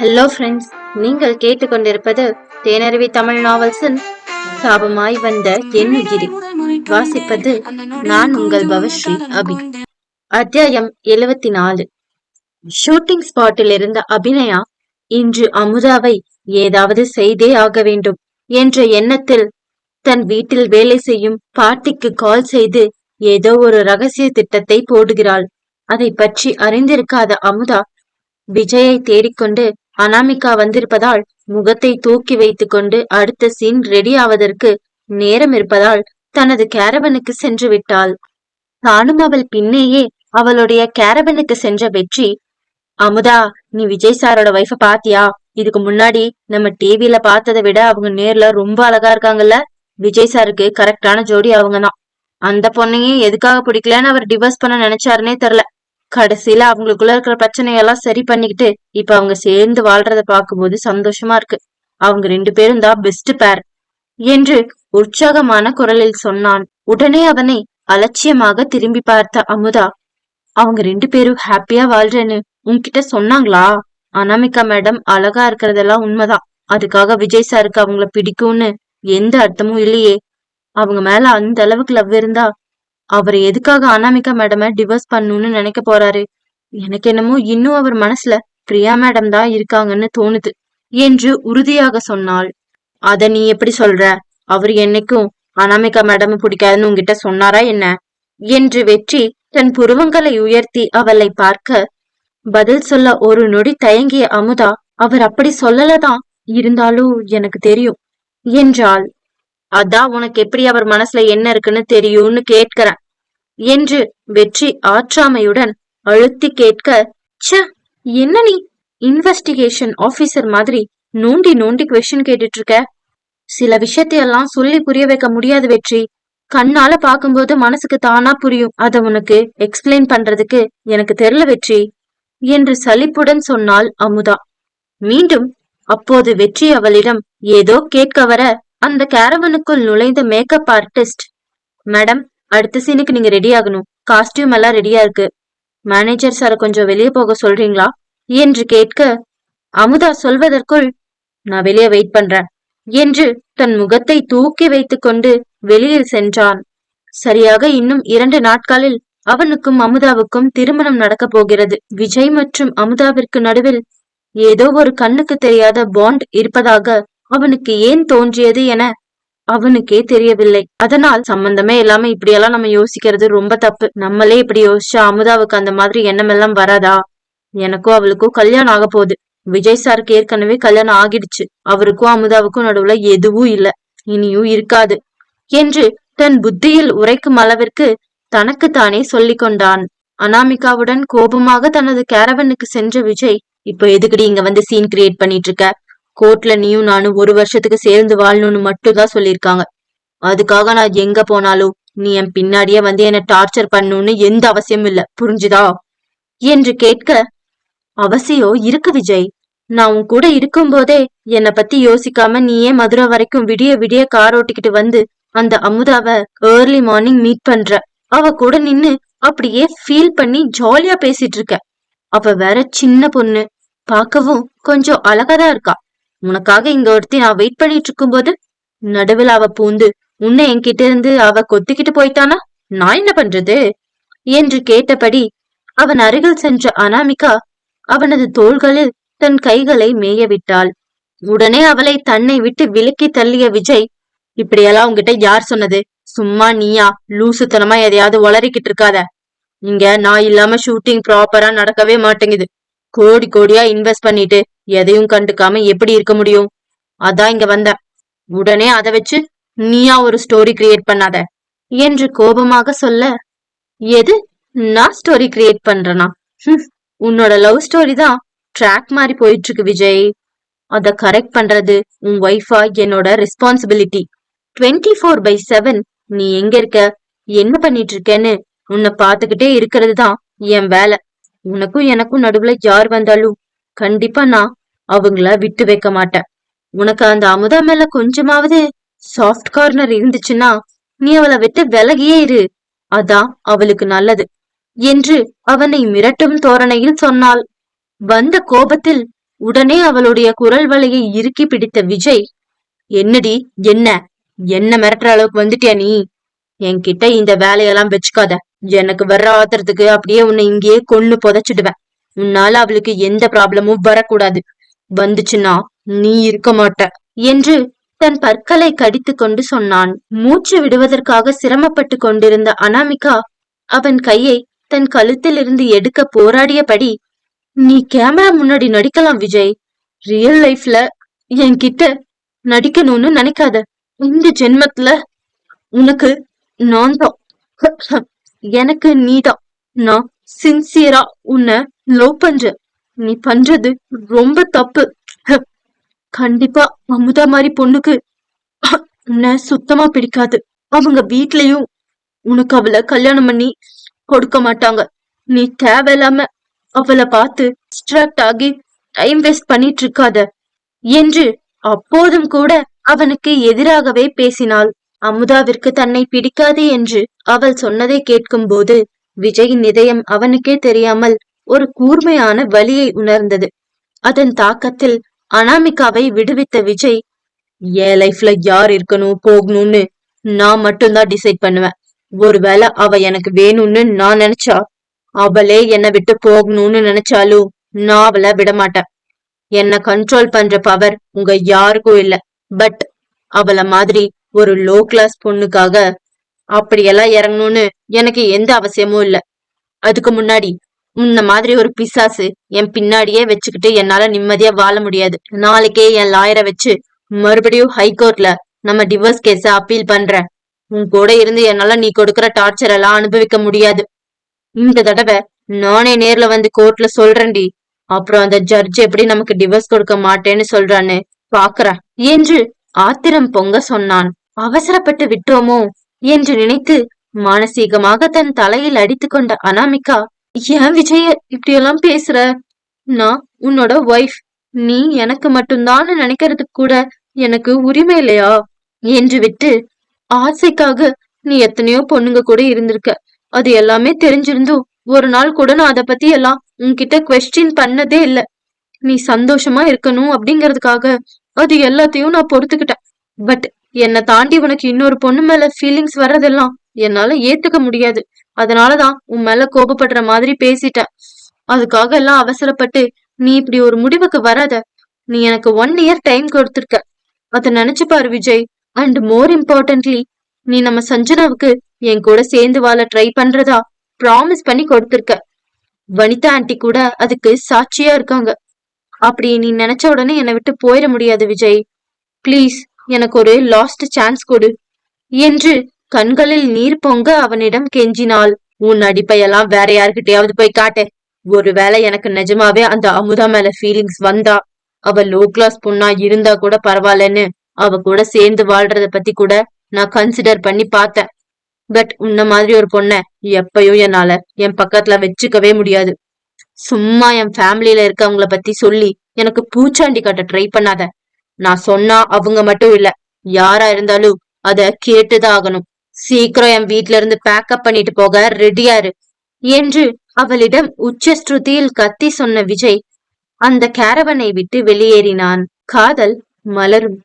Hello friends நீங்கள் கேட்டுக்கொண்டிருப்பது தேனருவி தமிழ் நாவல்ஸின் சாபமாய் வந்த எண்ணுகிரி வாசிப்பது நான் உங்கள் பவஸ்ரீ அபி. அத்தியாயம் எழுவத்தி நாலு ஷூட்டிங் ஸ்பாட்டில் இருந்த அபிநயா இன்று அமுதாவை ஏதாவது செய்தே ஆக வேண்டும் என்ற எண்ணத்தில் தன் வீட்டில் வேலை செய்யும் பாட்டிக்கு கால் செய்து ஏதோ ஒரு ரகசிய திட்டத்தை போடுகிறாள். அதை பற்றி அறிந்திருக்காத அமுதா விஜயை தேடிக்கொண்டு அனாமிகா வந்திருப்பதால் முகத்தை தூக்கி வைத்து கொண்டு அடுத்த சீன் ரெடி ஆவதற்கு நேரம் இருப்பதால் தனது கேரவனுக்கு சென்று விட்டாள். தானும் அவள் பின்னேயே அவளுடைய கேரவனுக்கு சென்ற வெற்றி. அமுதா நீ விஜய் சாரோட வைஃப பாத்தியா? இதுக்கு முன்னாடி நம்ம டிவில பார்த்ததை விட அவங்க நேர்ல ரொம்ப அழகா இருக்காங்கல்ல? விஜய் சாருக்கு கரெக்டான ஜோடி அவங்க தான் அந்த பொண்ணையும் எதுக்காக பிடிக்கலன்னு அவர் டிவோர்ஸ் பண்ண நினைச்சாருன்னே தெரியல. கடைசியில அவங்களுக்குள்ள இருக்கிற பிரச்சனையெல்லாம் சரி பண்ணிக்கிட்டு இப்ப அவங்க சேர்ந்து வாழ்றத பார்க்கும்போது சந்தோஷமா இருக்கு. அவங்க ரெண்டு பேரும் தான் பெஸ்ட் பேர் என்று உற்சாகமான குரலில் சொன்னான். உடனே அவனை அலட்சியமாக திரும்பி பார்த்த அமுதா அவங்க ரெண்டு பேரும் ஹாப்பியா வாழ்றேன்னு உன்கிட்ட சொன்னாங்களா? அனாமிகா மேடம் அழகா இருக்கிறதெல்லாம் உண்மைதான். அதுக்காக விஜய் சாருக்கு அவங்கள பிடிக்கும்னு எந்த அர்த்தமும் இல்லையே. அவங்க மேல அந்த அளவுக்கு லவ் இருந்தா அவர் எதுக்காக அனாமிகா மேடம டிவோர்ஸ் பண்ணணும்னு நினைக்க போறாரு? எனக்கு என்னமோ இன்னும் அவர் மனசுல பிரியா மேடம் தான் இருக்காங்கன்னு தோணுது என்று உறுதியாக சொன்னாள். அத நீ எப்படி சொல்ற? அவர் என்னைக்கும் அனாமிகா மேடம் பிடிக்காதுன்னு உங்ககிட்ட சொன்னாரா என்ன? என்று வெற்றி தன் புருவங்களை உயர்த்தி அவளை பார்க்க பதில் சொல்ல ஒரு நொடி தயங்கிய அமுதா அவர் அப்படி சொல்லலதான் இருந்தாலும் எனக்கு தெரியும் என்றாள். அதான் உனக்கு எப்படி அவர் மனசுல என்ன இருக்குன்னு தெரியும்னு கேட்கிறேன். என்று வெற்றி ஆற்றாமையுடன் அழுத்தி கேட்க ச்ச என்ன நீ? இன்வெஸ்டிகேஷன் ஆபீசர் மாதிரி நோண்டி நோண்டி கொஸ்டின் கேட்டுட்டு இருக்க சில விஷயத்தையெல்லாம் சொல்லி புரிய வைக்க முடியாது வெற்றி. கண்ணால பாக்கும்போது மனசுக்கு தானா புரியும். அத உனக்கு எக்ஸ்பிளைன் பண்றதுக்கு எனக்கு தெரியல வெற்றி என்று சலிப்புடன் சொன்னாள் அமுதா. மீண்டும் அப்போது வெற்றி அவளிடம் ஏதோ கேட்க வர அந்த கேரவனுக்குள் நுழைந்த மேக்கப் ஆர்டிஸ்ட் மேடம் அடுத்த சீனுக்கு நீங்க ரெடி ஆகணும். காஸ்டியூம் எல்லாம் ரெடியா இருக்கு. மேனேஜர் சார கொஞ்சம் வெளியே போக சொல்றீங்களா? என்று கேட்க அமுதா சொல்வதற்குள் நான் வெளியே வெயிட் பண்றேன் என்று தன் முகத்தை தூக்கி வைத்துக் கொண்டு வெளியில் சென்றான். சரியாக இன்னும் இரண்டு நாட்களில் அவனுக்கும் அமுதாவுக்கும் திருமணம் நடக்கப் போகிறது. விஜய் மற்றும் அமுதாவிற்கு நடுவில் ஏதோ ஒரு கண்ணுக்கு தெரியாத பாண்ட் இருப்பதாக அவனுக்கு ஏன் தோன்றியது என அவனுக்கே தெரியவில்லை. அதனால் சம்பந்தமே இல்லாம இப்படியெல்லாம் நம்ம யோசிக்கிறது ரொம்ப தப்பு. நம்மளே இப்படி யோசிச்சா அமுதாவுக்கு அந்த மாதிரி எண்ணம் எல்லாம் வராதா? எனக்கும் அவளுக்கும் கல்யாணம் ஆக போகுது. விஜய் சாருக்கு ஏற்கனவே கல்யாணம் ஆகிடுச்சு. அவருக்கும் அமுதாவுக்கும் நடுவுல எதுவும் இல்ல. இனியும் இருக்காது. என்று தன் புத்தியில் உரைக்கும் அளவிற்கு தனக்குத்தானே சொல்லிக் கொண்டான். அனாமிகாவுடன் கோபமாக தனது கேரவனுக்கு சென்ற விஜய் இப்ப எதுக்குடி இங்க வந்து சீன் கிரியேட் பண்ணிட்டு இருக்க? கோர்ட்ல நீயும் நானும் ஒரு வருஷத்துக்கு சேர்ந்து வாழணும்னு மட்டும் தான் சொல்லியிருக்காங்க. அதுக்காக நான் எங்க போனாலும் நீ என் பின்னாடியே வந்து என்ன டார்ச்சர் பண்ணணும்னு எந்த அவசியமும் இல்ல. புரிஞ்சுதா? என்று கேட்க அவசியம் இருக்கு விஜய். நான் உன் கூட இருக்கும் போதே என்னை பத்தி யோசிக்காம நீயே மதுரை வரைக்கும் விடிய விடிய கார் ஓட்டிக்கிட்டு வந்து அந்த அமுதாவ ஏர்லி மார்னிங் மீட் பண்ற. அவ கூட நின்னு அப்படியே ஃபீல் பண்ணி ஜாலியா பேசிட்டு இருக்க. அவ வேற சின்ன பொண்ணு. பார்க்கவும் கொஞ்சம் அழகாதான் இருக்கா. உனக்காக இங்க ஒருத்தி நான் வெயிட் பண்ணிட்டு இருக்கும்போது நடுவில் அவ பூந்து உன்னை என்கிட்ட இருந்து அவ கொத்திக்கிட்டு போயிட்டானா? நான் என்ன பண்றது? என்று கேட்டபடி அவன் அருகில் சென்ற அனாமிகா அவனது தோள்களில் தன் கைகளை மேய விட்டாள். உடனே அவளை தன்னை விட்டு விலக்கி தள்ளிய விஜய் இப்படியெல்லாம் உங்ககிட்ட யார் சொன்னது? சும்மா நீயா? லூசுத்தனமா எதையாவது வளரிக்கிட்டு இருக்காத. இங்க நான் இல்லாம ஷூட்டிங் ப்ராப்பரா நடக்கவே மாட்டேங்குது. கோடி கோடியா இன்வெஸ்ட் பண்ணிட்டு எதையும் கண்டுக்காம எப்படி இருக்க முடியும்? அதான் இங்க வந்த. உடனே அதை வச்சு நீயா ஒரு ஸ்டோரி கிரியேட் பண்ணாத. என்று கோபமாக சொல்ல எது? நான் ஸ்டோரி கிரியேட் பண்றேனா? உன்னோட லவ் ஸ்டோரி தான் ட்ராக் மாதிரி போயிட்டு இருக்கு விஜய். அத கரெக்ட் பண்றது உன் ஒய்ஃபா என்னோட responsibility twenty four by seven நீ எங்க இருக்க? என்ன பண்ணிட்டு இருக்கேன்னு உன்னை பாத்துக்கிட்டே இருக்கிறது தான் என் வேலை. உனக்கும் எனக்கும் நடுவுல யார் வந்தாலும் கண்டிப்பா நான் அவங்கள விட்டு வைக்க மாட்டேன். உனக்கு அந்த அமுதா மேல கொஞ்சமாவது சாஃப்ட் கார்னர் இருந்துச்சுன்னா நீ அவளை விட்டு விலகியே இரு. அதான் அவளுக்கு நல்லது. என்று அவனை மிரட்டும் தோரணையில் சொன்னாள். வந்த கோபத்தில் உடனே அவளுடைய குரல் வலையை இறுக்கி பிடித்த விஜய் என்னடி என்ன? என்ன மிரட்டுற அளவுக்கு வந்துட்டியா நீ? என்கிட்ட இந்த வேலையெல்லாம் வச்சுக்காத. எனக்கு வர்ற ஆத்திரத்துக்கு அப்படியே உன்னை இங்கேயே கொன்னு புதைச்சிடுவேன். உன்னால அவளுக்கு எந்த ப்ராப்ளமும் வரக்கூடாது. வந்துச்சுன்னா நீ இருக்க மாட்ட என்று தன் பற்களை கடித்து கொண்டு சொன்னான். மூச்சு விடுவதற்காக சிரமப்பட்டு கொண்டிருந்த அனாமிகா அவன் கையை தன் கழுத்திலிருந்து எடுக்க போராடியபடி நீ கேமரா முன்னாடி நடிக்கலாம் விஜய். ரியல் லைஃப்ல என்கிட்ட நடிக்கணும்னு நினைக்காத. இந்த ஜென்மத்துல உனக்கு நான் தான். எனக்கு நீதான் நான் சின்சியரா உன்னை லவ் பண்றேன். நீ பண்றது ரொம்ப தப்பு. கண்டிப்பா அமுதா மாதிரி பொண்ணுக்கு உன்னை சுத்தமா பிடிக்காது. அவங்க வீட்லயும் உனக்கு அவளை கல்யாணம் பண்ணி கொடுக்க மாட்டாங்க. நீ தேவையில்லாம அவளை பார்த்து டிஸ்ட்ராக்ட் ஆகி டைம் வேஸ்ட் பண்ணிட்டு இருக்காத. என்று அப்போதும் கூட அவனுக்கு எதிராகவே பேசினாள். அமுதாவிற்கு தன்னை பிடிக்காது என்று அவள் சொன்னதை கேட்கும் போது விஜயின் இதயம் அவனுக்கே தெரியாமல் ஒரு கூர்மையான வலியை உணர்ந்தது. அதன் தாக்கத்தில் அனாமிகாவை விடுவித்த விஜய் என் லைஃப்ல யார் இருக்கணும் போகணும்னு நான் மட்டும்தான் டிசைட் பண்ணுவேன். ஒருவேளை அவ எனக்கு வேணும்னு நான் நினைச்சா அவளே என்னை விட்டு போகணும்னு நினைச்சாலும் நான் அவளை விட மாட்டேன். என்ன கண்ட்ரோல் பண்ற பவர் உங்க யாருக்கும் இல்ல. பட் அவள மாதிரி ஒரு லோ கிளாஸ் பொண்ணுக்காக அப்படியெல்லாம் இறங்கணும்னு எனக்கு எந்த அவசியமும் இல்ல. அதுக்கு முன்னாடி உன்ன மாதிரி ஒரு பிசாசு என் பின்னாடியே வச்சுக்கிட்டு என்னால நிம்மதியா வாழ முடியாது. நாளைக்கே என் லாயரை வச்சு மறுபடியும் ஹைகோர்ட்ல நம்ம டிவோர்ஸ் கேஸ அப்பீல் பண்றேன். உன் கூட இருந்து என்னால நீ கொடுக்கற டார்ச்சர் எல்லாம் அனுபவிக்க முடியாது. இந்த தடவை நானே நேர்ல வந்து கோர்ட்ல சொல்றேன்டி. அப்புறம் அந்த ஜட்ஜ் எப்படி நமக்கு டிவோர்ஸ் கொடுக்க மாட்டேன்னு சொல்றான்னு பாக்குறேன் என்று ஆத்திரம் பொங்க சொன்னான். அவசரப்பட்டு விட்டோமோ என்று நினைத்து மானசீகமாக தன் தலையில் அடித்து கொண்ட அனாமிகா ஏன் விஜய இப்படியெல்லாம் பேசுற? நான் உன்னோட ஒய்ஃப் நீ எனக்கு மட்டும்தான் நினைக்கிறதுக்கு கூட எனக்கு உரிமை இல்லையா? என்று விட்டு ஆசைக்காக நீ எத்தனையோ பொண்ணுங்க கூட இருந்திருக்க. அது எல்லாமே தெரிஞ்சிருந்தும் ஒரு நாள் கூட நான் அதை பத்தி எல்லாம் உன்கிட்ட கொஸ்டின் பண்ணதே இல்ல. நீ சந்தோஷமா இருக்கணும் அப்படிங்கறதுக்காக அது எல்லாத்தையும் நான் பொறுத்துக்கிட்டேன். பட் என்னை தாண்டி உனக்கு இன்னொரு பொண்ணு மேல ஃபீலிங்ஸ் வர்றதெல்லாம் என்னால ஏத்துக்க முடியாது. அதனாலதான் உன் மேல கோபப்படுற மாதிரி பேசிட்டேன் அதுக்காக எல்லாம் அவசரப்பட்டு நீ இப்படி ஒரு முடிவுக்கு வராத. நீ எனக்கு ஒன் இயர் டைம் கொடுத்துருக்க. அத நினைச்சு பாரு விஜய். அண்ட் மோர் இம்பார்ட்டன்ட்லி நீ நம்ம சஞ்சனாவுக்கு என் கூட சேர்ந்து வாழ ட்ரை பண்றதா ப்ராமிஸ் பண்ணி கொடுத்துருக்க. வனிதா ஆண்டி கூட அதுக்கு சாட்சியா இருக்காங்க. அப்படி நீ நினைச்ச உடனே என்னை விட்டு போயிட முடியாது விஜய். ப்ளீஸ் எனக்கு ஒரு லாஸ்ட் சான்ஸ் கொடு. என்று கண்களில் நீர் பொங்க அவனிடம் கெஞ்சினாள். உன் அடிப்பையெல்லாம் வேற யாருக்கிட்டையாவது போய் காட்டு. ஒருவேளை எனக்கு நிஜமாவே அந்த அமுதா மேல ஃபீலிங்ஸ் வந்தா. அவ லோ கிளாஸ் பொண்ணா இருந்தா கூட பரவாயில்லன்னு. அவ கூட சேர்ந்து வாழ்றத பத்தி கூட நான் கன்சிடர் பண்ணி பார்த்தேன். பட் உன்ன மாதிரி ஒரு பொண்ண எப்பயும் என்னால என் பக்கத்துல வச்சுக்கவே முடியாது. சும்மா என் ஃபேமிலியில இருக்கவங்கள பத்தி சொல்லி எனக்கு பூச்சாண்டி கட்ட ட்ரை பண்ணாத. நான் சொன்னா அவங்க மட்டும் இல்ல யாரா இருந்தாலும் அத கேட்டுதான் ஆகணும். சீக்கிரம் என் வீட்ல இருந்து பேக்கப் பண்ணிட்டு போக ரெடியாரு என்று அவளிடம் உச்சஸ்ருதியில் கத்தி சொன்ன விஜய் அந்த கேரவனை விட்டு வெளியேறினான். காதல் மலரும்.